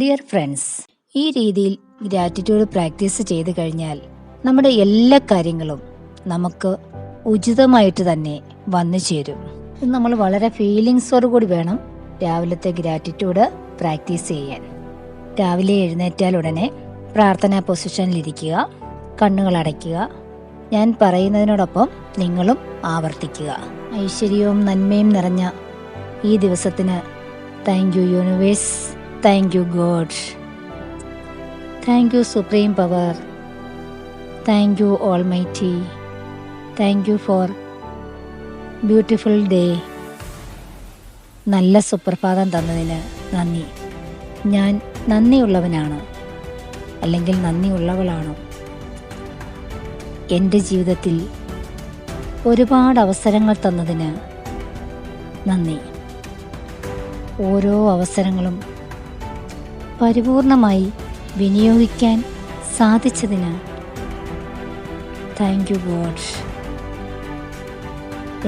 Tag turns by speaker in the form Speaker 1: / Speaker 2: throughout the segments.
Speaker 1: Dear friends ഈ രീതിയിൽ gratitude practice ചെയ്ത് കഴിഞ്ഞാൽ നമ്മുടെ എല്ലാ കാര്യങ്ങളും നമുക്ക് ഉചിതമായിട്ട് തന്നെ വന്നു ചേരും. നമ്മൾ വളരെ ഫീലിങ്സോട് കൂടി വേണം രാവിലത്തെ ഗ്രാറ്റിറ്റ്യൂഡ് പ്രാക്ടീസ് ചെയ്യാൻ. രാവിലെ എഴുന്നേറ്റാൽ ഉടനെ പ്രാർത്ഥനാ പൊസിഷനിലിരിക്കുക കണ്ണുകൾ അടയ്ക്കുക. ഞാൻ പറയുന്നതിനോടൊപ്പം നിങ്ങളും ആവർത്തിക്കുക. ഐശ്വര്യവും നന്മയും നിറഞ്ഞ ഈ ദിവസത്തിന് thank you universe thank you God thank you supreme power thank you almighty thank you for beautiful day നല്ല സുപ്രഭാതം തന്നതിന് നന്ദി. ഞാൻ നന്ദിയുള്ളവനാണ്. അല്ലെങ്കിൽ നന്ദിയുള്ളവളാണ്? എന്റെ ജീവിതത്തിൽ ഒരുപാട് അവസരങ്ങൾ തന്നതിന് നന്ദി. ഓരോ അവസരങ്ങളും പരിപൂർണമായി വിനിയോഗിക്കാൻ സാധിച്ചതിന് താങ്ക് യു ഗോഡ്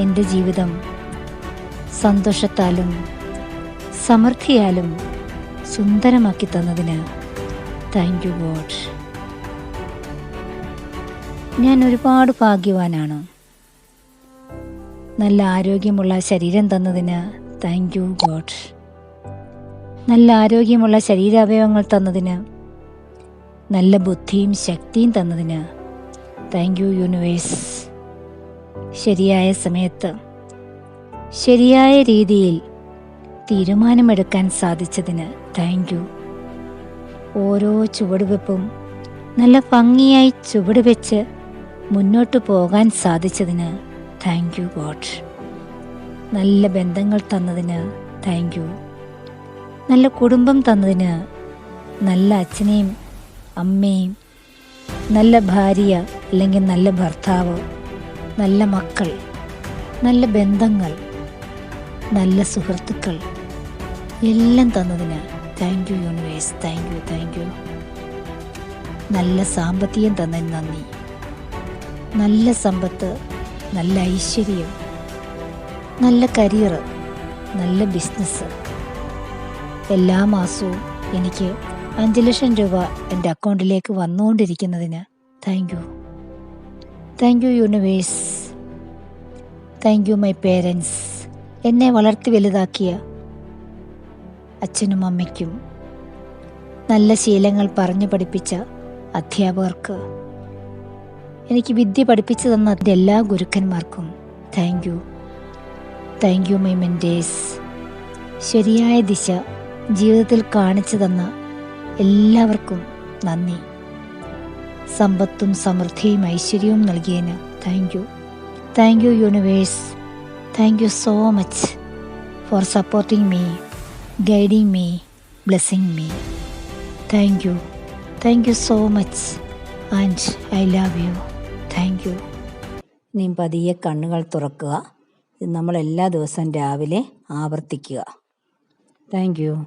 Speaker 1: എന്റെ ജീവിതം സന്തോഷത്താലും സമൃദ്ധിയാലും സുന്ദരമാക്കി തന്നതിന് താങ്ക് യു ഗോഡ് ഞാൻ ഒരുപാട് ഭാഗ്യവാനാണ്. നല്ല ആരോഗ്യമുള്ള ശരീരം തന്നതിന് താങ്ക് യു ഗോഡ് നല്ല ആരോഗ്യമുള്ള ശരീരാവയവങ്ങൾ തന്നതിന് നല്ല ബുദ്ധിയും ശക്തിയും തന്നതിന്. താങ്ക് യു യൂണിവേഴ്സ് ശരിയായ സമയത്ത് ശരിയായ രീതിയിൽ തീരുമാനമെടുക്കാൻ സാധിച്ചതിന് താങ്ക് യു ഓരോ ചുവടുവെപ്പും നല്ല ഭംഗിയായി ചുവടുവെച്ച് മുന്നോട്ട് പോകാൻ സാധിച്ചതിന് താങ്ക് യു ഗോഡ് നല്ല ബന്ധങ്ങൾ തന്നതിന് താങ്ക് യു നല്ല കുടുംബം തന്നതിന് നല്ല അച്ഛനെയും അമ്മയും നല്ല ഭാര്യ അല്ലെങ്കിൽ നല്ല ഭർത്താവ് നല്ല മക്കൾ നല്ല ബന്ധങ്ങൾ നല്ല സുഹൃത്തുക്കൾ എല്ലാം തന്നതിന് thank you universe thank you thank you നല്ല സാമ്പത്തികം തന്നതിന് നന്ദി. നല്ല സമ്പത്ത് നല്ല ഐശ്വര്യം നല്ല കരിയർ നല്ല ബിസിനസ് എല്ലാ മാസവും എനിക്ക് അഞ്ച് ലക്ഷം രൂപ എന്റെ അക്കൗണ്ടിലേക്ക് വന്നുകൊണ്ടിരിക്കുന്നതിന് thank you thank you universe thank you my parents എന്നെ വളർത്തി വലുതാക്കിയ അച്ഛനും അമ്മയ്ക്കും നല്ല ശീലങ്ങൾ പറഞ്ഞു പഠിപ്പിച്ച അധ്യാപകർക്ക് എനിക്ക് വിദ്യ പഠിപ്പിച്ചു തന്ന എല്ലാ ഗുരുക്കന്മാർക്കും thank you thank you my mentors ശരിയായ ദിശ ജീവിതത്തിൽ കാണിച്ചു തന്ന എല്ലാവർക്കും നന്ദി. സമ്പത്തും സമൃദ്ധിയും ഐശ്വര്യവും നൽകിയതിന് thank you thank you universe thank you so much for supporting me guiding me blessing me thank you thank you so much and I love you thank you നീ പതിയെ കണ്ണുകൾ തുറക്കുക. ഇത് നമ്മൾ എല്ലാ ദിവസവും രാവിലെ ആവർത്തിക്കുക. Thank you